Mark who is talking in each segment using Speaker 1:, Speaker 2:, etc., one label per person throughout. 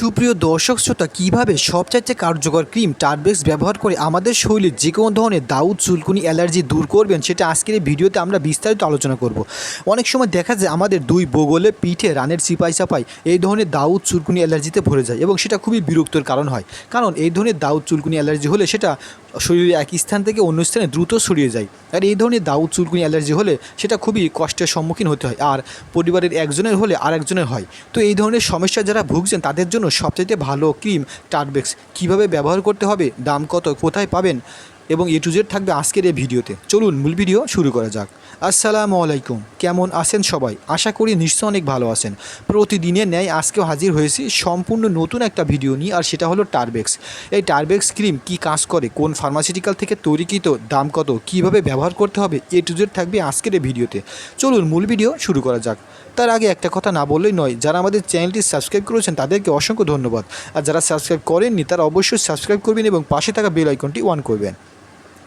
Speaker 1: সুপ্রিয় দর্শক শ্রোতা, কীভাবে সবচাইতে কার্যকর ক্রিম টার্বেক্স ব্যবহার করে আমাদের শরীরে যে কোনো ধরনের দাউদ, চুলকুনি, অ্যালার্জি দূর করবেন, সেটা আজকের এই ভিডিওতে আমরা বিস্তারিত আলোচনা করব। অনেক সময় দেখা যায় আমাদের দুই বগলে পিঠে রানের সিপাই চাপাই এই ধরনের দাউদ, চুলকুনি, অ্যালার্জিতে ভরে যায় এবং সেটা খুবই বিরক্তর কারণ হয়। কারণ এই ধরনের দাউদ, চুলকুনি, অ্যালার্জি হলে সেটা শরীরের এক স্থান থেকে অন্য স্থানে দ্রুত ছড়িয়ে যায়। আর এই ধরনের দাউদ চুলকুনি অ্যালার্জি হলে সেটা খুবই কষ্টের সম্মুখীন হতে হয়। আর পরিবারের একজনের হলে আর একজনের হয়। তো এই ধরনের সমস্যা যারা ভুগছেন, তাদের জন্য সবচেয়ে ভালো ক্রিম টার্বেক্স কীভাবে ব্যবহার করতে হবে, দাম কত, কোথায় পাবেন এবং এ টু জেড থাকবে আজকের এই ভিডিওতে। চলুন মূল ভিডিও শুরু করা যাক। আসসালামু আলাইকুম। কেমন আছেন সবাই? আশা করি নিশ্চয় অনেক ভালো আছেন। প্রতিদিনের ন্যায় আজকেও হাজির হয়েছি সম্পূর্ণ নতুন একটা ভিডিও নিয়ে, আর সেটা হলো টার্বেক্স এই টার্বেক্স ক্রিম কি কাজ করে? কোন ফার্মাসিউটিক্যাল থেকে তৈরিকৃত? দাম কত? কীভাবে ব্যবহার করতে হবে? এ টু জেড থাকবে আজকের এই ভিডিওতে। চলুন মূল ভিডিও শুরু করা যাক। তার আগে একটা কথা না বললেই নয়, যারা আমাদের চ্যানেলটি সাবস্ক্রাইব করেছেন তাদেরকে অসংখ্য ধন্যবাদ। আর যারা সাবস্ক্রাইব করেননি, তারা অবশ্যই সাবস্ক্রাইব করবেন এবং পাশে থাকা বেল আইকনটি অন করবেন।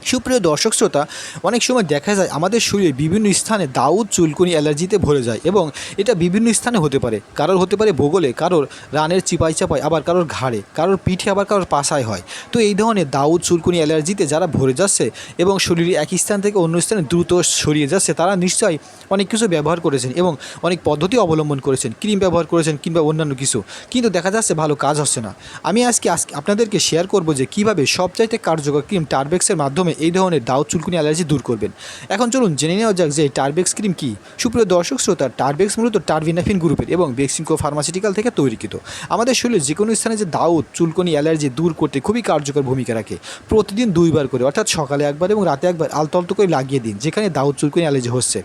Speaker 1: সুপ্রিয় দর্শক শ্রোতা, অনেক সময় দেখা যায় আমাদের শরীরে বিভিন্ন স্থানে দাউদ চুলকুনি অ্যালার্জিতে ভরে যায় এবং এটা বিভিন্ন স্থানে হতে পারে। কারোর হতে পারে ভূগোলে, কারোর রানের চিপাই চাপায় আবার কারোর ঘাড়ে, কারোর পিঠে, আবার কারোর পাশায় হয়। তো এই ধরনের দাউদ, চুলকুনি, অ্যালার্জিতে যারা ভরে যাচ্ছে এবং শরীরে এক স্থান থেকে অন্য স্থানে দ্রুত ছড়িয়ে যাচ্ছে, তারা নিশ্চয়ই অনেক কিছু ব্যবহার করেছেন এবং অনেক পদ্ধতি অবলম্বন করেছেন, ক্রিম ব্যবহার করেছেন কিংবা অন্যান্য কিছু। কিন্তু দেখা যাচ্ছে ভালো কাজ হচ্ছে না। আমি আজকে আজকে আপনাদেরকে শেয়ার করব যে কীভাবে সবচাইতে কার্যকর ক্রিম টার্বেক্সের মাধ্যমে এই ধরনের দাউদ, চুলকুনি, অ্যালার্জি দূর করবেন। এখন চলুন জেনে নেওয়া যাক যে টার্বেক্স ক্রিম কী। সুপ্রিয় দর্শক শ্রোতা টার্বেক্স মূলত টার্ভিনাফিন গ্রুপের এবং বেক্সিমকো ফার্মাসিউটিক্যাল থেকে তৈরিকৃত। আমাদের শরীরে যে কোনো স্থানে যে দাউদ, চুলকুনি, অ্যালার্জি দূর করতে খুবই কার্যকর ভূমিকা রাখে। প্রতিদিন দুইবার করে, অর্থাৎ সকালে একবার এবং রাতে একবার আলতলতো করে লাগিয়ে দিন, যেখানে দাউদ চুলকুনি অ্যালার্জি হচ্ছে।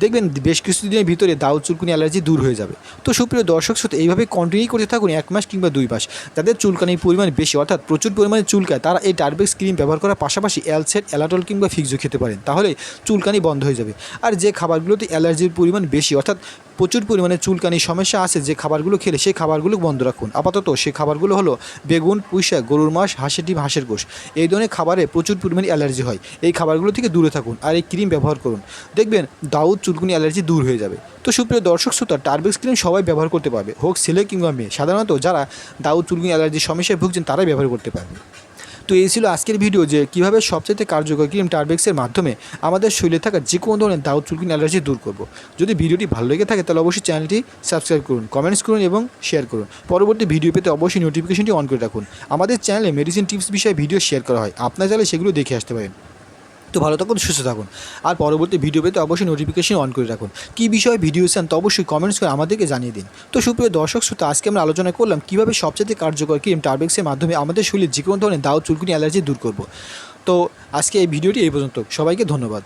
Speaker 1: দেখবেন বেশ কিছুদিনের ভিতরে দাউদ চুলকুনি অ্যালার্জি দূর হয়ে যাবে। তো সুপ্রিয় দর্শক, শ্রোতা, এইভাবে কন্টিনিউ করতে থাকুন এক মাস কিংবা দুই মাস। যাদের চুলকানির পরিমাণ বেশি, অর্থাৎ প্রচুর পরিমাণে চুলকায়, তারা এই টার্বেক্স ক্রিম ব্যবহার করার পাশাপাশি অ্যালসেট অ্যালাটল কিংবা ফিক্সও খেতে পারেন। তাহলে চুলকানি বন্ধ হয়ে যাবে। আর যে খাবারগুলোতে অ্যালার্জির পরিমাণ বেশি, অর্থাৎ প্রচুর পরিমাণে চুলকানি সমস্যা আছে যে খাবারগুলো খেলে সেই খাবারগুলো বন্ধ রাখুন। আপাতত সেই খাবারগুলো হলো বেগুন, পুঁইশাক, গরুর মাস, হাঁসের ডিম, হাঁসের গোশ। এই ধরনের খাবারে প্রচুর পরিমাণে অ্যালার্জি হয়। এই খাবারগুলো থেকে দূরে থাকুন আর এই ক্রিম ব্যবহার করুন। দেখবেন দাউদ চুলকুনি অ্যালার্জি দূর হয়ে যাবে। তো সুপ্রিয় দর্শক, শ্রোতা, টার্বেক্স ক্রিম সবাই ব্যবহার করতে পারবে। হোক ছেলে কিংবা মেয়ে, সাধারণত যারা দাউদ চুলকুনি অ্যালার্জির সমস্যায় ভুগছেন তারাই ব্যবহার করতে পারবে। তো এই ছিল আজকের ভিডিও যে কীভাবে সবচেয়ে কার্যকর ক্রিম টারবেক্সের মাধ্যমে আমাদের শরীরে থাকা যে কোনো ধরনের দাউদ চুলকিন অ্যালার্জি দূর করব। যদি ভিডিওটি ভালো লেগে থাকে তাহলে অবশ্যই চ্যানেলটি সাবস্ক্রাইব করুন কমেন্টস করুন এবং শেয়ার করুন। পরবর্তী ভিডিও পেতে অবশ্যই নোটিফিকেশনটি অন করে রাখুন। আমাদের চ্যানেলে মেডিসিন টিপস বিষয়ে ভিডিও শেয়ার করা হয়। আপনার চাইলে সেগুলো দেখে আসতে পারেন। তো ভালো থাকুন, সুস্থ থাকুন। আর পরবর্তী ভিডিও পেতে অবশ্যই নোটিফিকেশন অন করে রাখুন। কী বিষয়ে ভিডিও চান তো অবশ্যই কমেন্টস করে আমাদেরকে জানিয়ে দিন। তো সুপ্রিয় দর্শক, শ্রোতা, আজকে আমরা আলোচনা করলাম কীভাবে সবচেয়ে কার্যকর ক্রিম টার্বেক্সের মাধ্যমে আমাদের শরীরে যে কোনো ধরনের দাও চুলকুনি অ্যালার্জি দূর করব। তো আজকে এই ভিডিওটি এই পর্যন্ত। সবাইকে ধন্যবাদ।